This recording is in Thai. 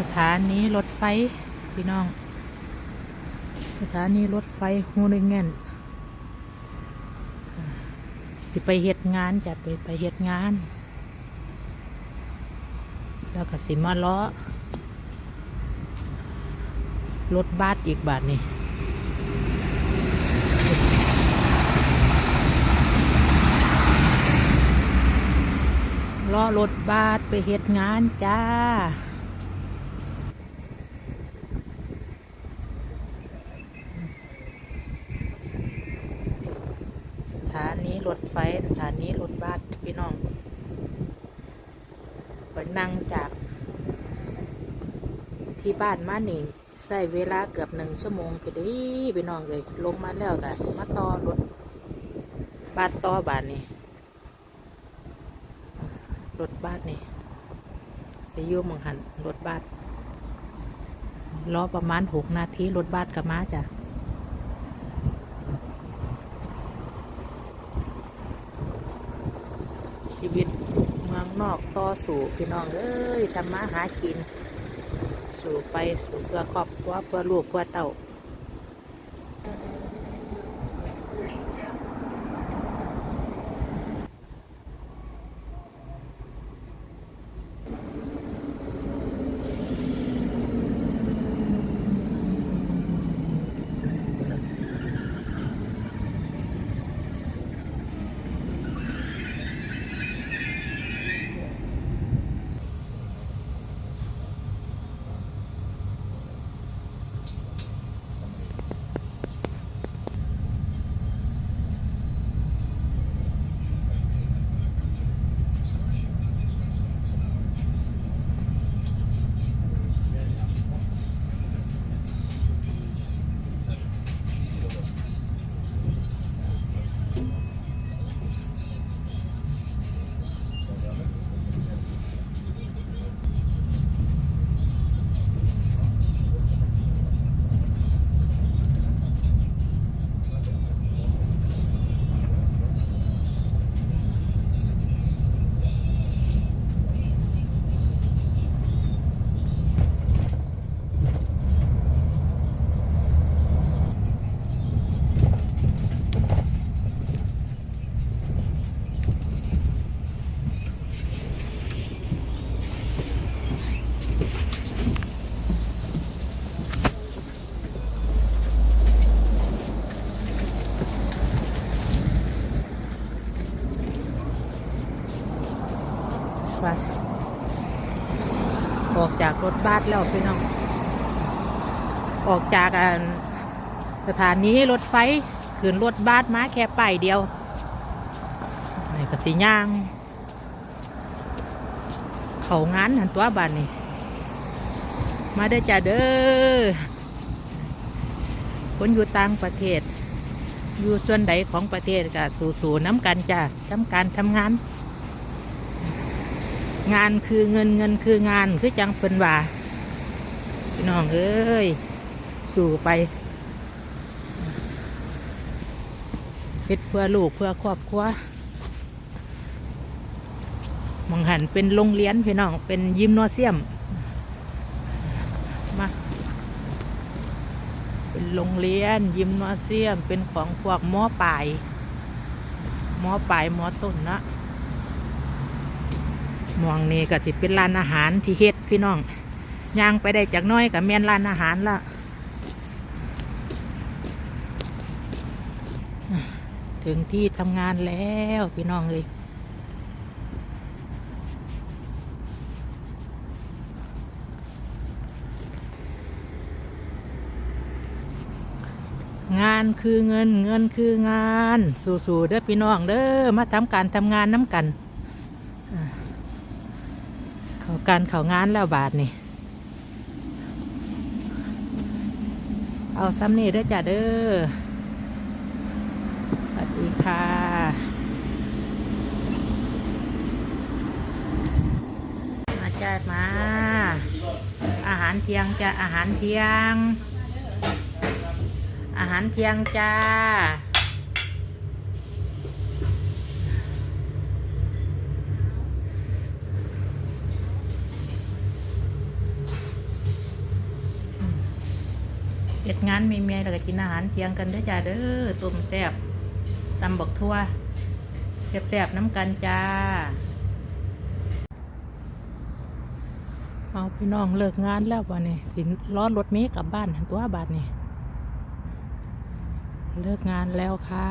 สถานีรถไฟพี่น้อง สถานีรถไฟฮูนึงเงินสิไปเฮ็ดงานจะไปไปเฮ็ดงาน แล้วก็สิมาล้อรถบัสอีกบาทนี่ล้อรถบัสไปเฮ็ดงานจ้าานีรถไฟสถานีรถบัสพี่น้องไปนั่งจาก ที่บ้านมานี่ใช้เวลาเกือบหนึ่งชั่วโมงพอดีพี่น้องเลยลงมาแล้วก็มาต่อรถบัสต่อบ้านนี่รถบัสนี่สิอยุ่มองหันรถบัสรอประมาณหกนาทีรถบัสก็มาจ้ะ ชีวิตเมืองนอกต่อสู่พี่น้องเอ้ยทำมาหากิน สู่ไปสู่เพื่อครอบครัวเพื่อลูกเพื่อเต่า ไปออกจากรถบัสแล้วพี่น้อง ออกจากสถานีรถไฟขึ้นรถบัสมาแค่ป้ายเดียวนี่ก็สิย่าง เขางานหันตัวบ้านนี่มาเด้จ้าเด้อคนอยู่ต่างประเทศ อยู่ส่วนใดของประเทศก็สู่ๆน้ำกันจ้าทำการทำงาน งานคือเงินเงินคืองานคือจังเป็นว่าพี่น้องเอ้ยสู่ไปเฮ็ดเพื่อลูกเพื่อครอบครัวมองหันเป็นโรงเรียนพี่น้องเป็นยิมโนเซียมมาเป็นโรงเรียนยิมโนเซียมเป็นของพวกหมอปลายหมอปลายหมอต้นนะ มองนี่ก็สิเป็นร้านอาหารที่เฮ็ดพี่น้องย่างไปได้จากน้อยกับแม่นร้านอาหารละถึงที่ทำงานแล้วพี่น้องเลยงานคือเงินเงินคืองาน สู่ๆเด้อพี่น้องเด้อมาทำการทำงานน้ำกัน เขาการเขางานแล้วบาทนี่ เอาซ้ำนี่เด้อจ้ะเด้อ สวัสดีค่ะมาจ้ามา อาหารเที่ยงจ้ะอาหารเที่ยง อาหารเที่ยงจ้า ฮ็ดงานเมียๆแล้วก็กินอาหารเที่ยงกันเด้อจ้าเด้อต้มแซ่บตำบักทั่วแซ่บๆน้ำกันจ้าเอาพี่น้องเลิกงานแล้ววะนี่สิร้อนรถเมล์กลับบ้านหันตัวบาทนี่เลิกงานแล้วค่ะ